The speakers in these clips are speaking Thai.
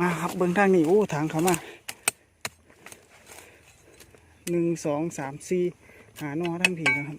มาครับเบื้องทางนี้โอ้ทางเขามาหนึ่งสองสามสี่หานอทั้งผีนะครับ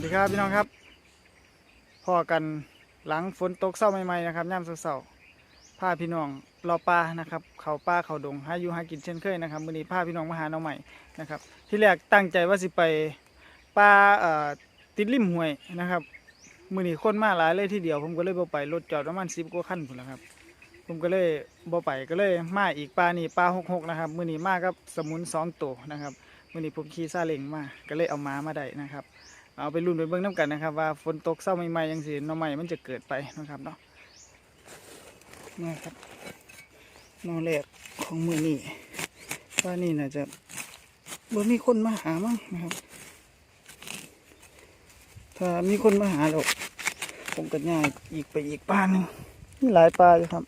สวัสดีครับพี่น้องครับพ่อกันหลังฝนตกเศร้าใหม่ๆนะครับย่ำเศร้าๆพาพี่น้องรอปลานะครับ เขาป่าเขาดงหาอยู่หากินเช่นเคยนะครับมื้อนี้พาพี่น้องมาหาน้องใหม่นะครับ ที่แรกตั้งใจว่าสิไปปลาติดริมห้วยนะครับมื้อนี้คนมาหลายเลยทีเดียว ผมก็เลยบ่ไปรถจอดประมาณ10กว่าคันพุ่นละครับ ผมก็เลยบ่ไปก็เลยมาอีกปลานี่ปลา66นะครับมื้อนี้มากับสมุนสองตัวนะครับมื้อนี้ผมขี่ซาเล้งมาก็เลยเอาม้ามาได้นะครับ เอาไปรุ่นไปเบิ่งน้ำกันนะครับ ว่าฝนตกเศร้าใหม่ๆยังสิหน่อใหม่มันจะเกิดไปนะครับเนาะนี่ครับนอแรกของมือนี่ว่านี่น่าจะบ่มีคนมาหามั้งนะครับ ถ้ามีคนมาหาเราผมก็ง่ายอีกไปอีกปลาหนึ่งมีหลายปลาอยู่ครับ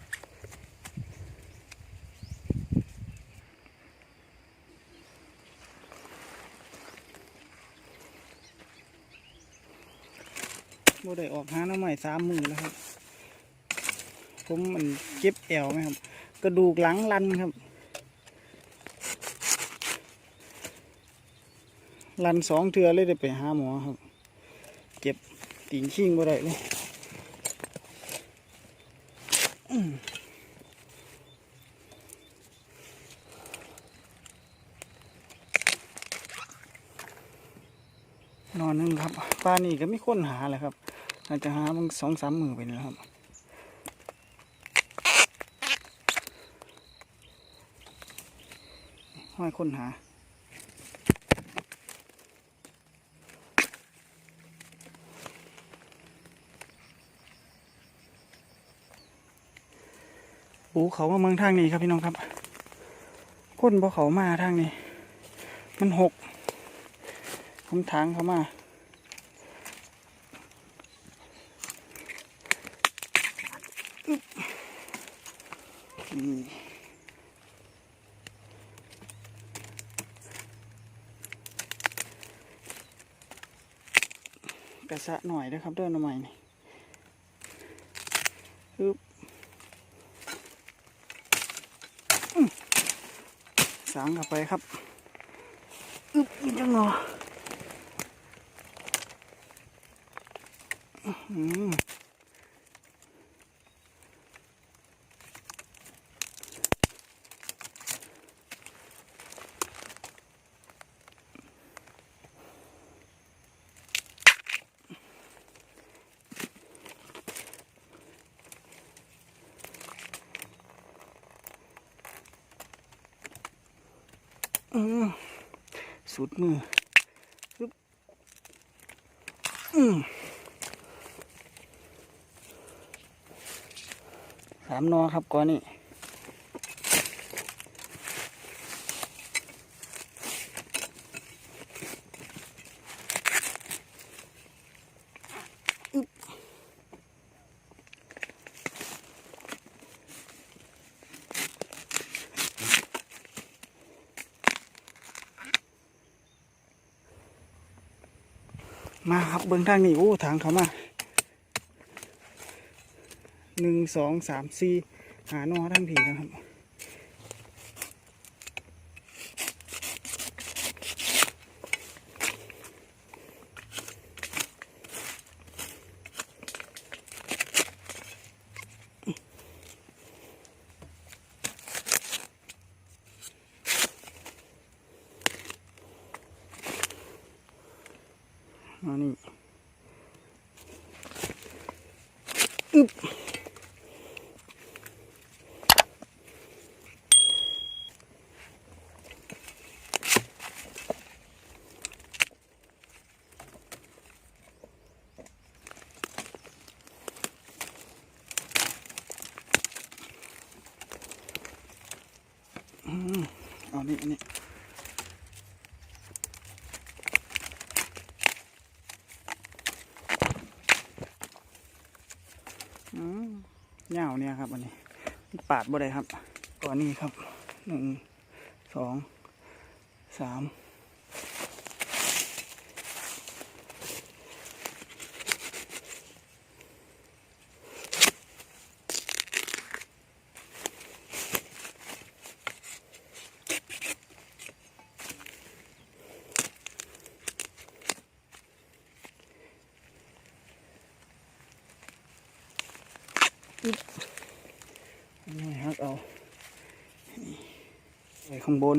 บ่ได้ออกหาหน้ำใหม่สามมือแล้วครับ ผมมันเจ็บแอวไหมครับ กระดูกหลังลันครับ ลันสองเทือเลยได้ไปหาหมอครับ เจ็บติ่งชิงบ่ได้เลยนอนหนึงครับป้านี่ก็ไม่ค้นหาเลยครับ อาจจะหามันสองสามมือไปนี่แล้วครับห้อยค้นหาโอ้เขามาเมืองทางนี้ครับพี่น้องครับก้นบ่เขามาทางนี้ มันหกผมทางเขามาอึ๊บนี่ กระสะหน่อยนะครับเดินมาใหม่นี่อึ๊บสางเข้าไปครับอึ๊บนี่จังเหรออื้อหืออืม สุดมืออืสามนอครับก่อนนี่ มาครับเบื้องทางนี้โอ้ทางเขามาหนึ่งสองสามสี่หานอทั้งผีนะครับ มานี่อึ๊บอืมเอานี่อันนี้ อืมเหงาเนี่ยครับอันนี้ ปาดบ่ได้ครับก่อนนี้ครับหนึ่งสองสาม เอานี่ไข้างบน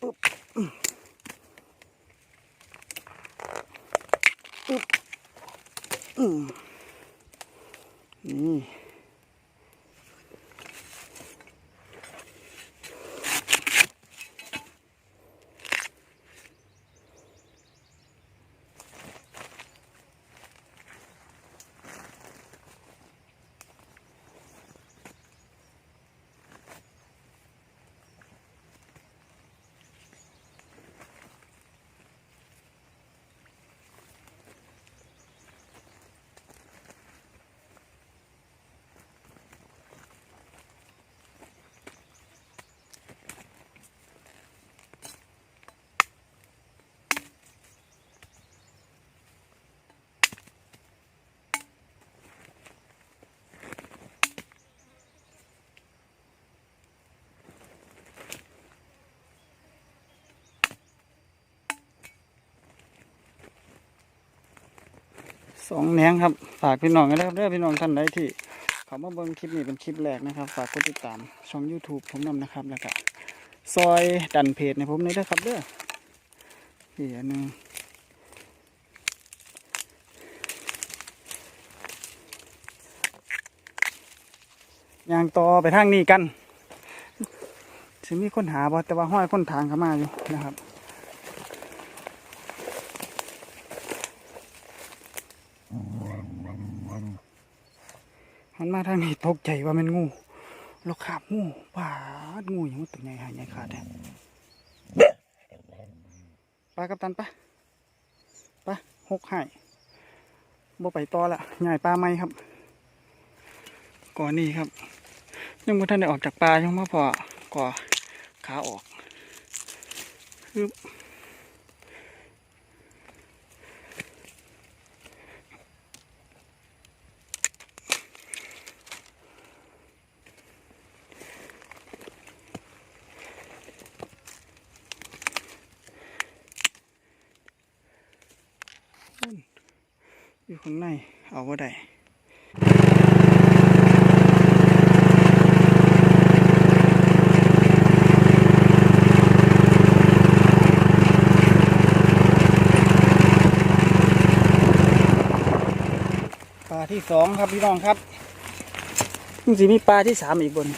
ปุ๊บปุ๊บอืมนี่ สองแหนงครับ ฝากพี่น้องกันนะครับเด้อพี่น้องท่านใดที่เขามาเบิ่งคลิปนี้เป็นคลิปแรกนะครับ ฝากกดติดตามช่อง YouTube ผมนำนะครับแล้วก็ซอยดันเพจในผมนี่ด้วยครับเด้ออีกอันหนึงยางต่อไปทางนี้กันถึงมีคนหาบ่แต่ว่าห้อยคนทางเข้ามาอยู่นะครับ มันมาทางนี้ตกใจว่ามันงูเราขาบงูปาดงูอย่างมันตัวใหญ่หายใหญ่ขาดแท้ไปกับตันปะปะหกหายบ่ไปต่อละใหญ่ปลาไหมครับ ก่อนนี้ครับ ยังไม่ทันได้ออกจากปลายังมาพอก่อขาออกคือ อยู่ข้างในเอาว่าได้ปลาที่สองครับพี่น้องครับมันจะมีปลาที่สามอีกบน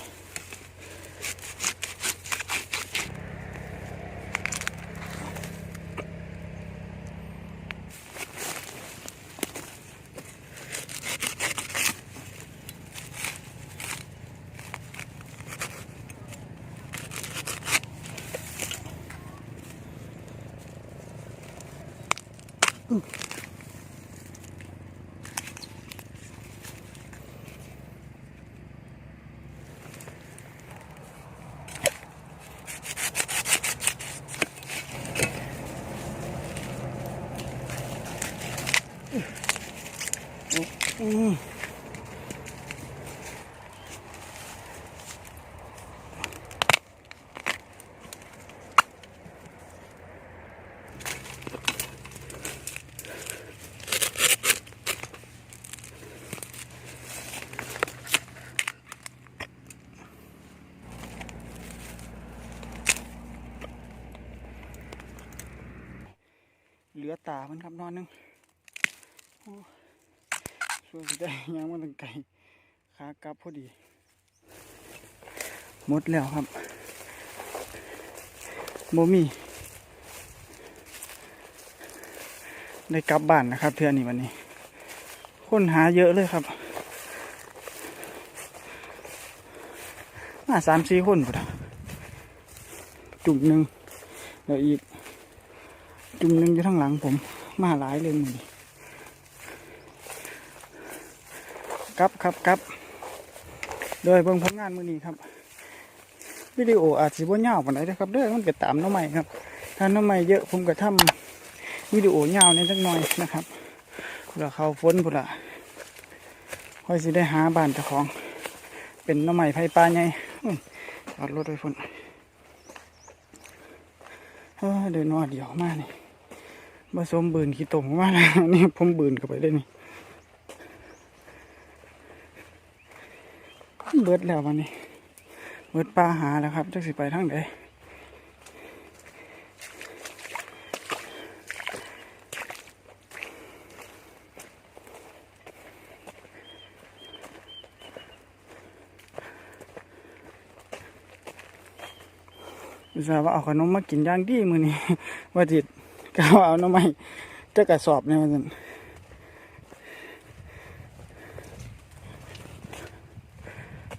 อื ลือตามันครับนอนหนึงช่วยได้ยังมันตั้งไก่ขากลับพอดีหมดแล้วครับโมมีได้กลับบ้านนะครับเทือนี้วันนี้ คนหาเยอะเลยครับ มาสามสี่คนพุดจุ่มหนึ่งแล้วอีก จุ่มหนึ่งอยู่ข้างหลังผม มาหลายเลยมือนี้กลับครับกลับโดยเบิ่งผลงานมือนี้ครับวิดีโออาจสิบ่ยาวปานใดนะครับเด้อมันก็ตามน้องใหม่ครับ ถ้าน้องใหม่เยอะผมก็ทำวิดีโอยาวในจักหน่อยนะครับเพื่อเขาฝนพุ่นละค่อยสิได้หาบ้านเจ้าของ เป็นน้องใหม่ไผ่ปลาไงจอดรถไว้พุ่นเดินนอเดียวมานี่ ผสมบืนขี้ตมมาแล้วนี่ผมบืนเข้าไปได้นี่เบิดแล้ววันนี้เบิดปลาหาแล้วครับจักสิไปทางไหนอุตส่าว่าเอาขนมมากินย่างดีมือนี้ว่าจิต ก็เอาน้ำไม้จะกระสอบเนี่ยมัน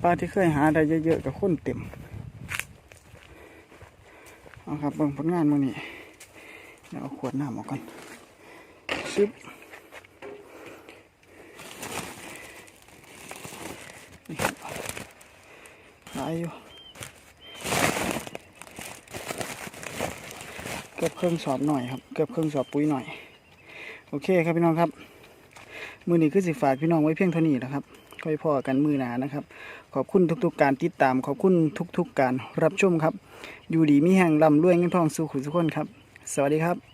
ปลาที่เคยหาได้เยอะๆกับคนเต็มเอาครับเบิ่งผลงานมือนี้เดี๋ยวเอาขวดน้ำออกก่อนซึบนี่ครับหายอยู่ เก็บเครื่องสอบหน่อยครับเก็บเครื่องสอบปุ๋ยหน่อย โอเคครับพี่น้องครับ มือนี้คือสิฝากพี่น้องไว้เพียงเท่านี้นะครับค่อยพอกันมือหนานะครับ ขอบคุณทุกๆ การติดตาม ขอบคุณทุกๆ การรับชมครับ อยู่ดีมีแห่งลำรวยเงินทองสู่ขุนสุขคนครับ สวัสดีครับ